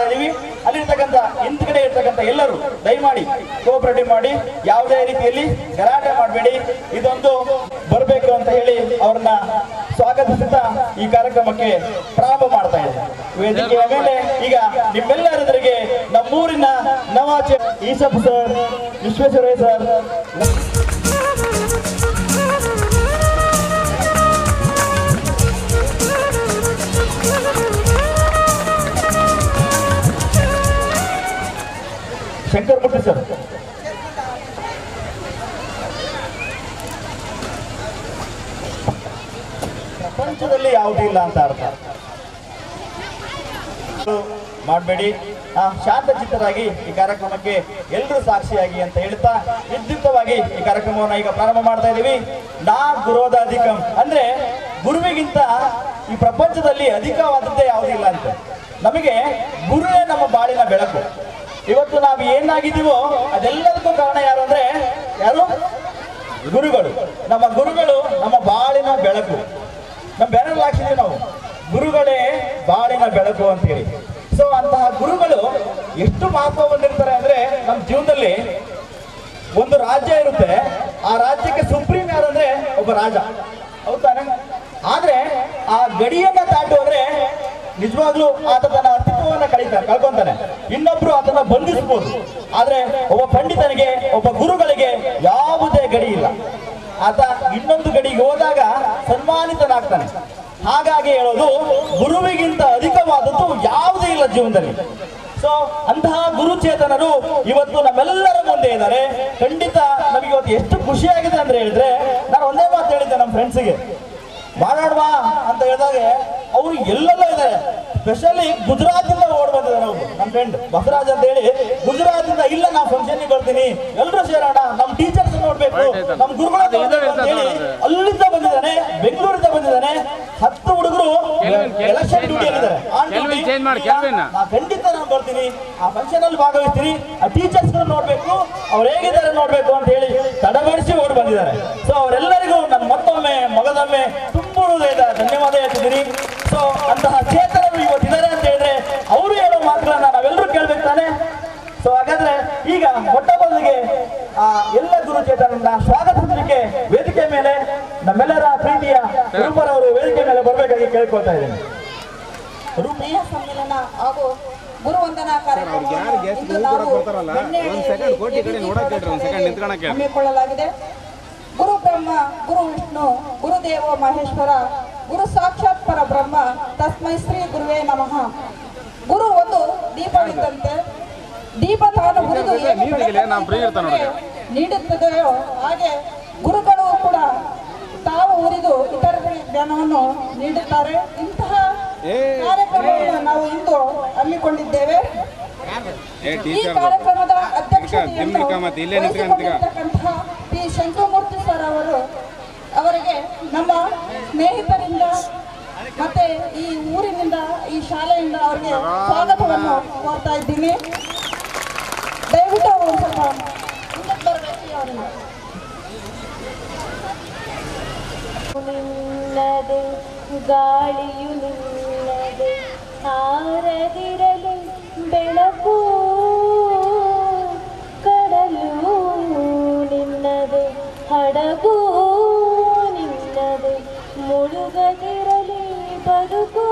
ಮಾಡ್ತಾ ಇದೀವಿ ಅಲ್ಲಿರ್ತಕ್ಕಂಥ ಹಿಂದ್ಗಡೆ ಇರ್ತಕ್ಕಂಥ ಎಲ್ಲರೂ ದಯಮಾಡಿ ಕೋಪರೇಟಿವ್ ಮಾಡಿ, ಯಾವುದೇ ರೀತಿಯಲ್ಲಿ ಗಲಾಟೆ ಮಾಡಬೇಡಿ. ಇದೊಂದು ಬರಬೇಕು ಅಂತ ಹೇಳಿ ಅವ್ರನ್ನ ಸ್ವಾಗತಿಸುತ್ತಾ ಈ ಕಾರ್ಯಕ್ರಮಕ್ಕೆ ಪ್ರಾರಂಭ ಮಾಡ್ತಾ ಇದೆ ವೇದಿಕೆಯ ಮೇಲೆ ಈಗ ನಿಮ್ಮೆಲ್ಲರದ್ರಿಗೆ ನಮ್ಮೂರಿನ ನವಾಚೆ ಈಸಪ್ ಸರ್, ವಿಶ್ವೇಶ್ವರಯ್ಯ ಸರ್. ಶಂಕರ್ ಕೊಟ್ಟು ಸರ್ ಪ್ರಪಂಚದಲ್ಲಿ ಯಾವುದೂ ಇಲ್ಲ ಅಂತ ಅರ್ಥ. ಮಾಡಬೇಡಿ. ಶಾಂತಚಿತ್ತರಾಗಿ ಈ ಕಾರ್ಯಕ್ರಮಕ್ಕೆ ಎಲ್ಲರೂ ಸಾಕ್ಷಿಯಾಗಿ ಅಂತ ಹೇಳ್ತಾ ವಿದ್ಯುಕ್ತವಾಗಿ ಈ ಕಾರ್ಯಕ್ರಮವನ್ನು ಈಗ ಪ್ರಾರಂಭ ಮಾಡ್ತಾ ಇದ್ದೀವಿ. ನಾ ಗುರೋಧಾಧಿಕಂ ಅಂದ್ರೆ ಗುರುವಿಗಿಂತ ಈ ಪ್ರಪಂಚದಲ್ಲಿ ಅಧಿಕವಾದದ್ದೇ ಯಾವುದಿಲ್ಲ ಅಂತ. ನಮಗೆ ಗುರುವೇ ನಮ್ಮ ಬಾಳಿನ ಬೆಳಕು. ಇವತ್ತು ನಾವು ಏನಾಗಿದ್ದೀವೋ ಅದೆಲ್ಲದಕ್ಕೂ ಕಾರಣ ಯಾರು ಅಂದ್ರೆ ಯಾರು? ಗುರುಗಳು. ನಮ್ಮ ಗುರುಗಳು ನಮ್ಮ ಬಾಳಿನ ಬೆಳಕು. ನಮ್ಮ ಬೇರೆ ಹಾಕಿದ್ವಿ ನಾವು. ಗುರುಗಳೇ ಬಾಳಿನ ಬೆಳಕು ಅಂತ ಹೇಳಿ. ಸೊ ಅಂತಹ ಗುರುಗಳು ಎಷ್ಟು ಮಹತ್ವ ಹೊಂದಿರ್ತಾರೆ ಅಂದ್ರೆ ನಮ್ಮ ಜೀವನದಲ್ಲಿ ಒಂದು ರಾಜ್ಯ ಇರುತ್ತೆ. ಆ ರಾಜ್ಯಕ್ಕೆ ಸುಪ್ರೀಂ ಯಾರಂದ್ರೆ ಒಬ್ಬ ರಾಜ. ಹೌದಾನೆ ಆದ್ರೆ ಆ ಗಡಿಯನ್ನ ದಾಟು ಅಂದ್ರೆ ನಿಜವಾಗ್ಲೂ ಆತ ತನ್ನ ಅಸ್ತಿತ್ವವನ್ನ ಕಳೀತಾನೆ ಕಳ್ಕೊಂತಾನೆ. ಇನ್ನೊಬ್ರು ಅದನ್ನ ಬಂಧಿಸಬಹುದು ಆದ್ರೆ ಒಬ್ಬ ಪಂಡಿತನಿಗೆ, ಒಬ್ಬ ಗುರುಗಳಿಗೆ ಯಾವುದೇ ಗಡಿ ಇಲ್ಲ. ಆತ ಇನ್ನೊಂದು ಗಡಿಗೆ ಹೋದಾಗ ಸನ್ಮಾನಿತನಾಗ್ತಾನೆ. ಹಾಗಾಗಿ ಹೇಳೋದು, ಗುರುವಿಗಿಂತ ಅಧಿಕವಾದದ್ದು ಯಾವುದೇ ಇಲ್ಲ ಜೀವನದಲ್ಲಿ. ಸೊ ಅಂತಹ ಗುರುಚೇತನರು ಇವತ್ತು ನಮ್ಮೆಲ್ಲರ ಮುಂದೆ ಇದ್ದಾರೆ. ಖಂಡಿತ ನಮಗೆ ಇವತ್ತು ಎಷ್ಟು ಖುಷಿಯಾಗಿದೆ ಅಂದ್ರೆ ಹೇಳಿದ್ರೆ, ನಾನು ಒಂದೇ ಮಾತು ಹೇಳಿದ್ದೆ ನಮ್ಮ ಫ್ರೆಂಡ್ಸಿಗೆ ಮಾತಾಡುವ ಅಂತ ಹೇಳಿದಾಗ ಅವರು ಎಲ್ಲೆಲ್ಲ ಇದ್ದಾರೆ ಸ್ಪೆಷಲಿ ಗುಜರಾತಿಂದ ಓಡ್ ಬಂದಿದ್ದಾರೆ ಅವರು ನಮ್ಮ ಫ್ರೆಂಡ್ ಬಸವರಾಜ್ ಅಂತ ಹೇಳಿ ಗುಜರಾತಿಂದ ಇಲ್ಲ ನಾ ಫಂಕ್ಷನ್ ಬರ್ತೀನಿ. ಎಲ್ಲರೂ ಸೇರೋಣ. ನಮ್ಮ ಟೀಚರ್ಸ್ ನೋಡ್ಬೇಕು. ನಮ್ಮ ಗುರುಗಳ ಹೇಳಿ ಅಲ್ಲಿಂದ ಬಂದಿದ್ದಾನೆ ಬೆಂಗಳೂರಿಂದ ಬಂದಿದ್ದಾನೆ. ಹತ್ತು ಹುಡುಗರು ಎಲೆಕ್ಷನ್ ಖಂಡಿತ ನಾನು ಬರ್ತೀನಿ. ಆ ಫಂಕ್ಷನ್ ಅಲ್ಲಿ ಭಾಗವಹಿಸ್ತೀನಿ. ಆ ಟೀಚರ್ಸ್ ನೋಡ್ಬೇಕು. ಅವ್ರು ಹೇಗಿದ್ದಾರೆ ನೋಡ್ಬೇಕು ಅಂತ ಹೇಳಿ ತಡಬಡಿಸಿ ಓಡಿ ಬಂದಿದ್ದಾರೆ. ಸೊ ಅವರೆಲ್ಲರಿಗೂ ನನ್ನ ಮತ್ತೊಮ್ಮೆ ಮಗದೊಮ್ಮೆ ತುಂಬು ಹೃದಯದ ಧನ್ಯವಾದ ಹೇಳ್ತಿದ್ದೀನಿ. ಸೊ ಅಂತಹ ಚೇತನರು ಇವತ್ತಿದ್ದಾರೆ ಅಂತ ಹೇಳಿದ್ರೆ ಅವರು ಹೇಳೋ ಮಾತುಗಳನ್ನ ನಾವೆಲ್ಲರೂ ಕೇಳ್ಬೇಕು ತಾನೆ? ಸೊ ಹಾಗಾದ್ರೆ ಈಗ ಮೊಟ್ಟ ಮೊದಲಿಗೆ ಆ ಎಲ್ಲ ಗುರು ಚೇತನನ್ನ ಸ್ವಾಗತಿಸಲಿಕ್ಕೆ ವೇದಿಕೆ ಮೇಲೆ ವೇದಿಕೆ ಮೇಲೆ ಬರಬೇಕಾಗಿ ಕೇಳ್ಕೊಳ್ತಾ ಇದ್ದೀನಿ. ಸಮ್ಮೇಳನ ಹಾಗೂ ಗುರುವಂದನಾ ಹಮ್ಮಿಕೊಳ್ಳಲಾಗಿದೆ. ಗುರು ಬ್ರಹ್ಮ ಗುರು ವಿಷ್ಣು ಗುರುದೇವ ಮಹೇಶ್ವರ ಗುರು ಸಾಕ್ಷಾತ್ ಪರ ಬ್ರಹ್ಮ ತಸ್ಮೈ ಶ್ರೀ ಗುರುವೇ ನಮಃ. ಗುರು ಒಂದು ದೀಪವಿದ್ದಂತೆ ದೀಪ ತಾನು ನೀಡುತ್ತದೆಯೋ ಹಾಗೆ ಗುರುಗಳು ಕೂಡ ತಾವು ಉರಿದು ಇತರರಿಗೆ ಜ್ಞಾನವನ್ನು ನೀಡುತ್ತಾರೆ. ಇಂತಹ ಕಾರ್ಯಕ್ರಮವನ್ನು ನಾವು ಇಂದು ಹಮ್ಮಿಕೊಂಡಿದ್ದೇವೆ. ಈ ಕಾರ್ಯಕ್ರಮದ ಅಧ್ಯಕ್ಷತೆಯನ್ನು ಪಿ. ಶಂಕರಮೂರ್ತಿ ಸರ್ ಅವರು ಅವರಿಗೆ ನಮ್ಮ ಸ್ನೇಹಿತರಿಂದ ಮತ್ತೆ ಈ ಊರಿನಿಂದ ಈ ಶಾಲೆಯಿಂದ ಅವರಿಗೆ ಸ್ವಾಗತವನ್ನು ಕೋರ್ತಾ ಇದ್ದೀನಿ. ದಯವಿಟ್ಟು ಅವರು ಒಂದು ಸ್ವಲ್ಪ ಮುಂದಕ್ಕೆ ಬರಬೇಕು ಅವರಿಗೆ. ನಿನ್ನದೆ ಗಾಳಿಯು ನಿನ್ನದೆ ಹಾರದಿರಲು ಬೆಳಕು ಕಡಲು ನಿನ್ನದೆ ಹಡಗು ನಿನ್ನದೆ ಮುಳುಗದಿರಲಿ ಬದುಕು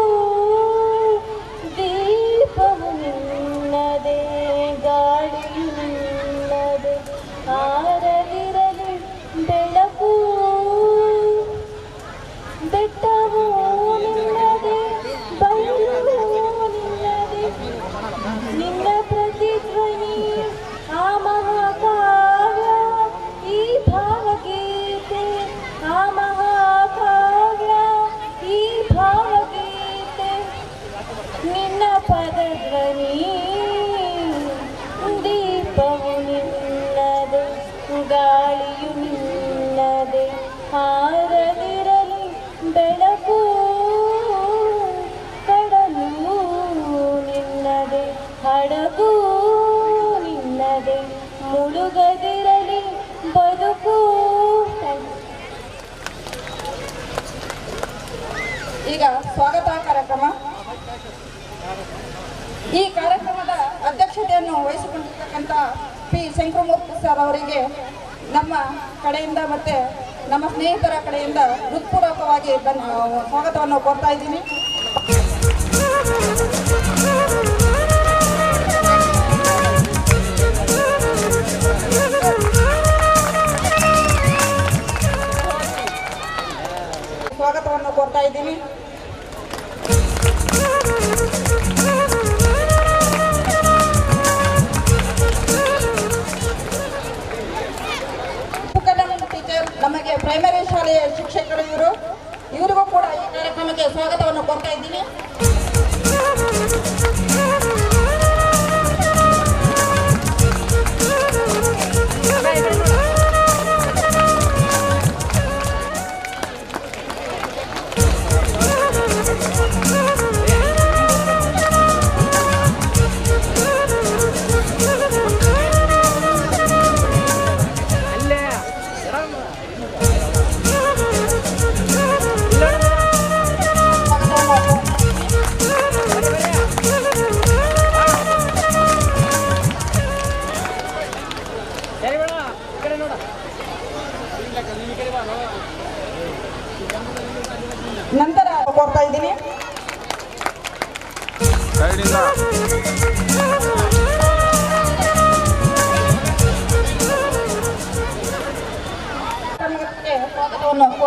ಸ್ವಾಗತವನ್ನು ಕೊಡ್ತಾ ಇದ್ದೀನಿ.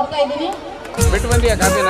ಕೋರ್ತಾ ಇದ್ದೀನಿ. ಬಿಟ್ಟು ಬಂದಿಯಾ ಕಾಪಿನ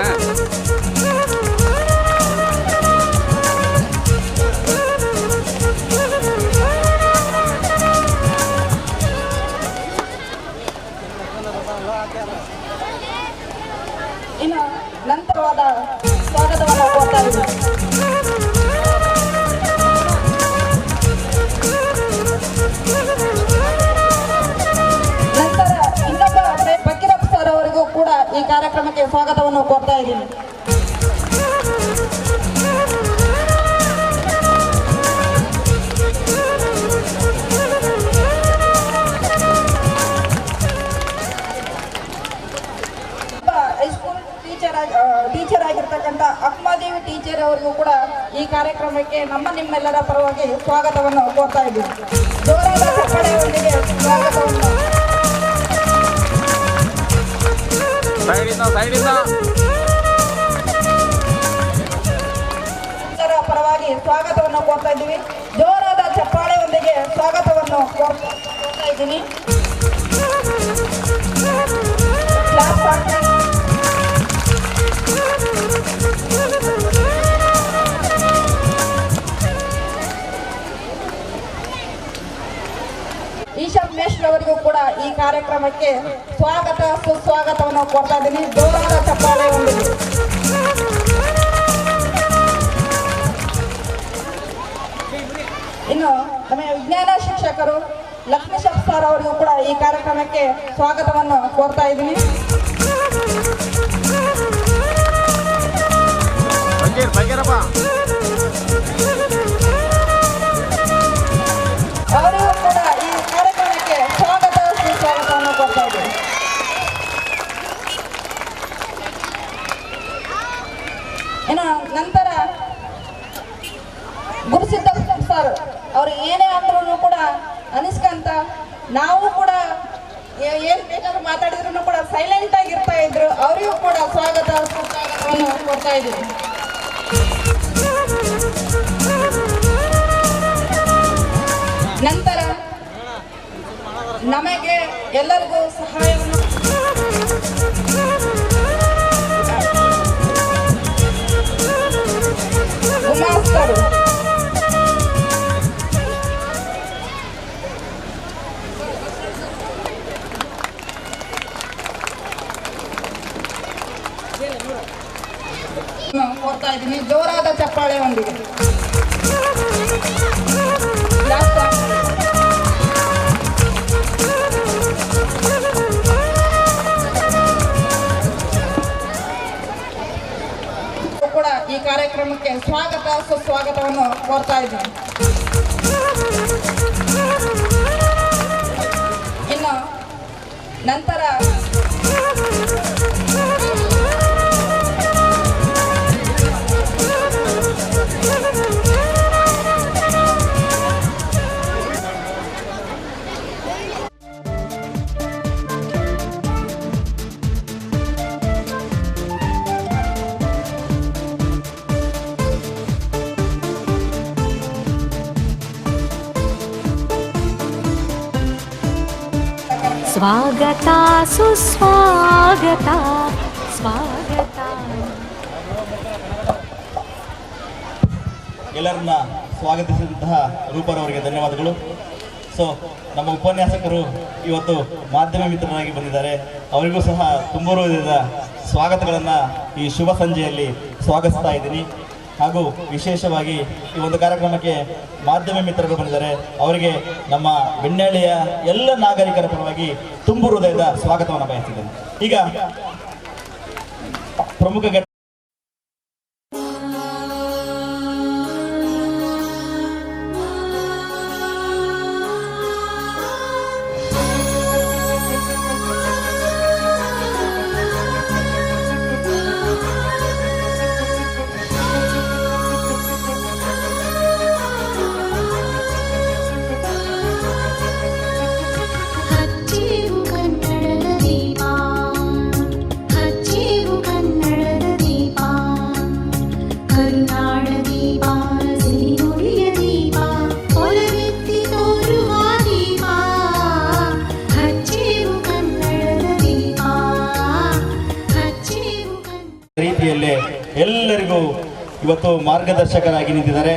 ಅವರಿಗೂ ಕೂಡ ಈ ಕಾರ್ಯಕ್ರಮಕ್ಕೆ ನಮ್ಮ ನಿಮ್ಮೆಲ್ಲರ ಪರವಾಗಿ ಸ್ವಾಗತವನ್ನು ಕೋರ್ತಾ ಇದ್ದೀವಿ. ಜೋರಾದ ಸ್ವಾಗತವನ್ನು. ಪರವಾಗಿ ಸ್ವಾಗತವನ್ನು ಕೋರ್ತಾ ಇದ್ದೀವಿ. ಜೋರಾದ ಚಪ್ಪಾಳೆಯೊಂದಿಗೆ ಸ್ವಾಗತವನ್ನು ಕೋರ್- ಕೋರ್ತಾ ಇದ್ದೀನಿ ಕಾರ್ಯಕ್ರಮಕ್ಕೆ ಸ್ವಾಗತ, ಸುಸ್ವಾಗತವನ್ನು ಕೋರ್ತಾ ಇದ್ದೀನಿ. ಜೋರಾದ ಒಂದು. ಇನ್ನು ನಮ್ಮ ವಿಜ್ಞಾನ ಶಿಕ್ಷಕರು ಲಕ್ಷ್ಮೀಶಪ್ ಸರ್ ಅವರಿಗೂ ಕೂಡ ಈ ಕಾರ್ಯಕ್ರಮಕ್ಕೆ ಸ್ವಾಗತವನ್ನು ಕೋರ್ತಾ ಇದ್ದೀನಿ. ನಂತರ ನಮಗೆ ಎಲ್ಲರಿಗೂ ಸಹಾಯವನ್ನು ಗುಮಾಸ್ತರು ಕೋರ್ತಾ ಇದ್ದೀನಿ ಜೋರಾದ ಚಪ್ಪಾಳೆ ಒಂದಿಗೆ Last time. ಕೂಡ ಈ ಕಾರ್ಯಕ್ರಮಕ್ಕೆ ಸ್ವಾಗತ ಸುಸ್ವಾಗತವನ್ನು ಕೋರ್ತಾ ಇದ್ದೀನಿ ಸ್ವಾಗತ, ಸುಸ್ವಾಗತ, ಸ್ವಾಗತ. ಎಲ್ಲರನ್ನ ಸ್ವಾಗತಿಸಿದಂತಹ ರೂಪರವರಿಗೆ ಧನ್ಯವಾದಗಳು. ಸೊ ನಮ್ಮ ಉಪನ್ಯಾಸಕರು ಇವತ್ತು ಮಾಧ್ಯಮ ಮಿತ್ರರಾಗಿ ಬಂದಿದ್ದಾರೆ. ಅವರಿಗೂ ಸಹ ತುಂಬ ಸ್ವಾಗತಗಳನ್ನು ಈ ಶುಭ ಸಂಜೆಯಲ್ಲಿ ಸ್ವಾಗತಿಸ್ತಾ ಇದ್ದೀನಿ. ಹಾಗೂ ವಿಶೇಷವಾಗಿ ಈ ಒಂದು ಕಾರ್ಯಕ್ರಮಕ್ಕೆ ಮಾಧ್ಯಮ ಮಿತ್ರರು ಬಂದಿದ್ದಾರೆ. ಅವರಿಗೆ ನಮ್ಮ ಬೆಣ್ಣಳ್ಳಿಯ ಎಲ್ಲ ನಾಗರಿಕರ ಪರವಾಗಿ ತುಂಬು ಹೃದಯದ ಸ್ವಾಗತವನ್ನು ಬಯಸಿದ್ದೇನೆ ಈಗ ಪ್ರಮುಖ ಎಲ್ಲರಿಗೂ ಇವತ್ತು ಮಾರ್ಗದರ್ಶಕರಾಗಿ ನಿಂತಿದ್ದಾರೆ.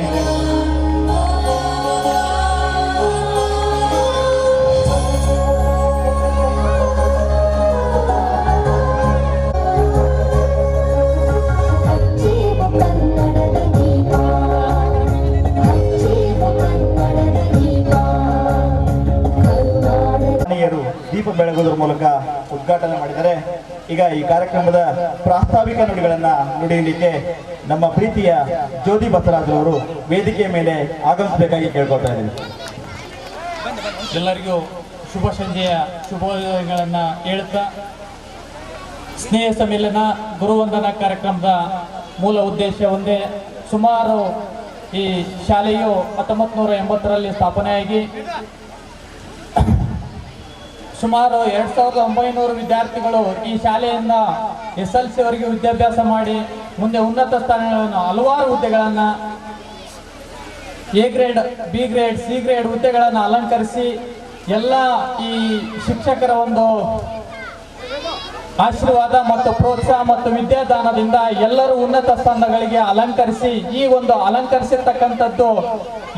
ದೀಪ ಬೆಳಗೋದ್ರ ಮೂಲಕ ಉದ್ಘಾಟನೆ ಮಾಡಿದ್ದಾರೆ. ಈಗ ಈ ಕಾರ್ಯಕ್ರಮದ ಪ್ರಾಸ್ತಾವಿಕ ನುಡಿಗಳನ್ನ ನುಡಿಯಲಿಕ್ಕೆ ನಮ್ಮ ಪ್ರೀತಿಯ ಜ್ಯೋತಿ ಬಸವರಾಜರವರು ವೇದಿಕೆಯ ಮೇಲೆ ಆಗಮಿಸಬೇಕಾಗಿ ಕೇಳ್ಕೊಳ್ತಾ ಇದ್ದೀವಿ ಎಲ್ಲರಿಗೂ ಶುಭ ಸಂಜೆಯ ಶುಭೋದಯಗಳನ್ನು ಹೇಳುತ್ತಾ, ಸ್ನೇಹ ಸಮ್ಮೇಳನ ಗುರುವಂದನಾ ಕಾರ್ಯಕ್ರಮದ ಮೂಲ ಉದ್ದೇಶ ಒಂದೇ, ಸುಮಾರು ಈ ಶಾಲೆಯು ಹತ್ತೊಂಬತ್ತು ನೂರ ಎಂಬತ್ತರಲ್ಲಿ ಸ್ಥಾಪನೆಯಾಗಿ ಸುಮಾರು ಎರಡು ಸಾವಿರದ ಒಂಬೈನೂರು ವಿದ್ಯಾರ್ಥಿಗಳು ಈ ಶಾಲೆಯಿಂದ ಎಸ್ ಎಲ್ ಸಿ ವರೆಗೆ ವಿದ್ಯಾಭ್ಯಾಸ ಮಾಡಿ ಮುಂದೆ ಉನ್ನತ ಸ್ಥಾನಗಳನ್ನು ಹಲವಾರು ಹುದ್ದೆಗಳನ್ನು A grade B grade C grade ಹುದ್ದೆಗಳನ್ನು ಅಲಂಕರಿಸಿ ಎಲ್ಲ ಈ ಶಿಕ್ಷಕರ ಒಂದು ಆಶೀರ್ವಾದ ಮತ್ತು ಪ್ರೋತ್ಸಾಹ ಮತ್ತು ವಿದ್ಯಾದಾನದಿಂದ ಎಲ್ಲರೂ ಉನ್ನತ ಸ್ಥಾನಗಳಿಗೆ ಅಲಂಕರಿಸಿ ಈ ಒಂದು ಅಲಂಕರಿಸಿರ್ತಕ್ಕಂಥದ್ದು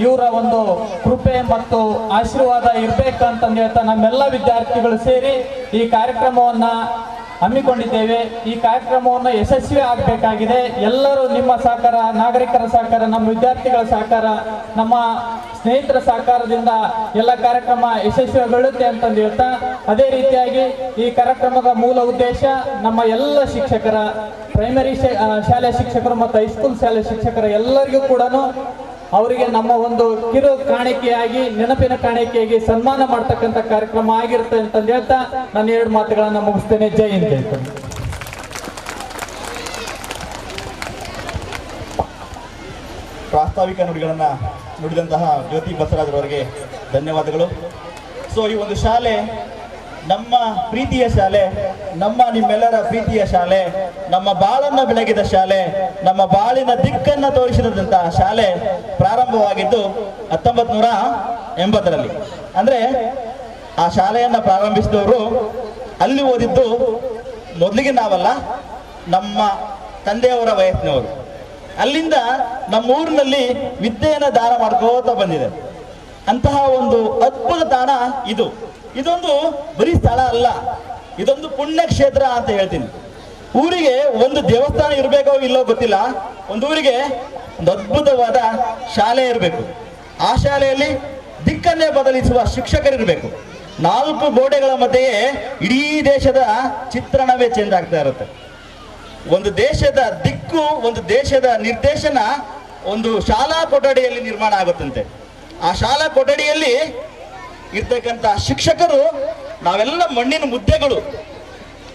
ಇವರ ಒಂದು ಕೃಪೆ ಮತ್ತು ಆಶೀರ್ವಾದ ಇರ್ಬೇಕಂತಂದು ಹೇಳ್ತಾ ನಮ್ಮೆಲ್ಲ ವಿದ್ಯಾರ್ಥಿಗಳು ಸೇರಿ ಈ ಕಾರ್ಯಕ್ರಮವನ್ನ ಹಮ್ಮಿಕೊಂಡಿದ್ದೇವೆ. ಈ ಕಾರ್ಯಕ್ರಮವನ್ನು ಯಶಸ್ವಿ ಆಗಬೇಕಾಗಿದೆ. ಎಲ್ಲರೂ ನಿಮ್ಮ ಸಹಕಾರ, ನಾಗರಿಕರ ಸಹಕಾರ, ನಮ್ಮ ವಿದ್ಯಾರ್ಥಿಗಳ ಸಹಕಾರ, ನಮ್ಮ ಸ್ನೇಹಿತರ ಸಹಕಾರದಿಂದ ಎಲ್ಲ ಕಾರ್ಯಕ್ರಮ ಯಶಸ್ವಿಗೊಳ್ಳುತ್ತೆ ಅಂತಂದು ಹೇಳ್ತಾ, ಅದೇ ರೀತಿಯಾಗಿ ಈ ಕಾರ್ಯಕ್ರಮದ ಮೂಲ ಉದ್ದೇಶ ನಮ್ಮ ಎಲ್ಲ ಶಿಕ್ಷಕರ ಪ್ರೈಮರಿ ಶಾಲೆ ಶಿಕ್ಷಕರು ಮತ್ತು ಹೈಸ್ಕೂಲ್ ಶಾಲೆ ಶಿಕ್ಷಕರ ಎಲ್ಲರಿಗೂ ಕೂಡ ಅವರಿಗೆ ನಮ್ಮ ಒಂದು ಕಿರು ಕಾಣಿಕೆಯಾಗಿ, ನೆನಪಿನ ಕಾಣಿಕೆಯಾಗಿ ಸನ್ಮಾನ ಮಾಡ್ತಕ್ಕಂಥ ಕಾರ್ಯಕ್ರಮ ಆಗಿರುತ್ತೆ ಅಂತಂದು ಹೇಳ್ತಾ, ನಾನು ಎರಡು ಮಾತುಗಳನ್ನು ಮುಗಿಸ್ತೇನೆ. ಜೈ ಅಂತ ಹೇಳ್ತೇನೆ ಪ್ರಾಸ್ತಾವಿಕ ನುಡಿಗಳನ್ನ ನುಡಿದಂತಹ ಜ್ಯೋತಿ ಬಸವರಾಜ್ರವರಿಗೆ ಧನ್ಯವಾದಗಳು. ಸೊ ಈ ಒಂದು ಶಾಲೆ, ನಮ್ಮ ಪ್ರೀತಿಯ ಶಾಲೆ, ನಮ್ಮ ನಿಮ್ಮೆಲ್ಲರ ಪ್ರೀತಿಯ ಶಾಲೆ, ನಮ್ಮ ಬಾಳನ್ನ ಬೆಳಗಿದ ಶಾಲೆ, ನಮ್ಮ ಬಾಳಿನ ದಿಕ್ಕನ್ನ ತೋರಿಸಿದಂತಹ ಶಾಲೆ ಪ್ರಾರಂಭವಾಗಿದ್ದು ಹತ್ತೊಂಬತ್ ನೂರ ಎಂಬತ್ತರಲ್ಲಿ. ಅಂದ್ರೆ, ಆ ಶಾಲೆಯನ್ನ ಪ್ರಾರಂಭಿಸಿದವರು ಅಲ್ಲಿ ಓದಿದ್ದು ಮೊದಲಿಗೆ ನಾವಲ್ಲ, ನಮ್ಮ ತಂದೆಯವರ ವಯಸ್ಸಿನವರು. ಅಲ್ಲಿಂದ ನಮ್ಮ ಊರಿನಲ್ಲಿ ವಿದ್ಯೆಯನ್ನ ದಾನ ಮಾಡ್ಕೋತಾ ಬಂದಿದೆ. ಅಂತಹ ಒಂದು ಅದ್ಭುತ ತಾಣ ಇದು. ಇದೊಂದು ಬರೀ ಸ್ಥಳ ಅಲ್ಲ, ಇದೊಂದು ಪುಣ್ಯ ಕ್ಷೇತ್ರ ಅಂತ ಹೇಳ್ತೀನಿ. ಊರಿಗೆ ಒಂದು ದೇವಸ್ಥಾನ ಇರಬೇಕೋ ಇಲ್ಲೋ ಗೊತ್ತಿಲ್ಲ, ಒಂದು ಊರಿಗೆ ಒಂದು ಅದ್ಭುತವಾದ ಶಾಲೆ ಇರಬೇಕು. ಆ ಶಾಲೆಯಲ್ಲಿ ದಿಕ್ಕನ್ನೇ ಬದಲಿಸುವ ಶಿಕ್ಷಕರಿರಬೇಕು. ನಾಲ್ಕು ಗೋಡೆಗಳ ಮಧ್ಯೆಯೇ ಇಡೀ ದೇಶದ ಚಿತ್ರಣವೇ ಚೇಂಜ್ ಆಗ್ತಾ ಇರುತ್ತೆ. ಒಂದು ದೇಶದ ದಿಕ್ಕು, ಒಂದು ದೇಶದ ನಿರ್ದೇಶನ ಒಂದು ಶಾಲಾ ಕೊಠಡಿಯಲ್ಲಿ ನಿರ್ಮಾಣ ಆಗುತ್ತಂತೆ. ಆ ಶಾಲಾ ಕೊಠಡಿಯಲ್ಲಿ ಇರ್ತಕ್ಕಂಥ ಶಿಕ್ಷಕರು, ನಾವೆಲ್ಲ ಮಣ್ಣಿನ ಮುದ್ದೆಗಳು.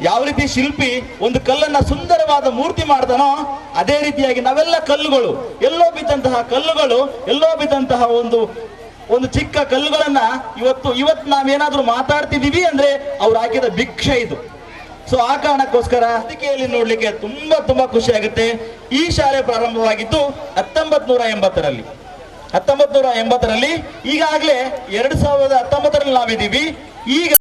ಯಾವ ರೀತಿ ಶಿಲ್ಪಿ ಒಂದು ಕಲ್ಲನ್ನ ಸುಂದರವಾದ ಮೂರ್ತಿ ಮಾಡ್ತಾನೋ, ಅದೇ ರೀತಿಯಾಗಿ ನಾವೆಲ್ಲ ಕಲ್ಲುಗಳು. ಎಲ್ಲೋ ಬಿದ್ದಂತಹ ಕಲ್ಲುಗಳು, ಎಲ್ಲೋ ಬಿದ್ದಂತಹ ಒಂದು ಒಂದು ಚಿಕ್ಕ ಕಲ್ಲುಗಳನ್ನ ಇವತ್ತು ಇವತ್ತು ನಾವೇನಾದ್ರೂ ಮಾತಾಡ್ತಿದೀವಿ ಅಂದ್ರೆ ಅವ್ರು ಹಾಕಿದ ಭಿಕ್ಷೆ ಇದು. ಸೊ ಆ ಕಾರಣಕ್ಕೋಸ್ಕರ ವೇದಿಕೆಯಲ್ಲಿ ನೋಡ್ಲಿಕ್ಕೆ ತುಂಬಾ ತುಂಬಾ ಖುಷಿ ಆಗುತ್ತೆ. ಈ ಶಾಲೆ ಪ್ರಾರಂಭವಾಗಿದ್ದು ಹತ್ತೊಂಬತ್ ನೂರ ಎಂಬತ್ತರಲ್ಲಿ ಹತ್ತೊಂಬತ್ ನೂರ ಎಂಬತ್ತರಲ್ಲಿ ಈಗಾಗಲೇ ಎರಡ್ ಸಾವಿರದ ಹತ್ತೊಂಬತ್ತರಲ್ಲಿ ನಾವಿದ್ದೀವಿ. ಈಗ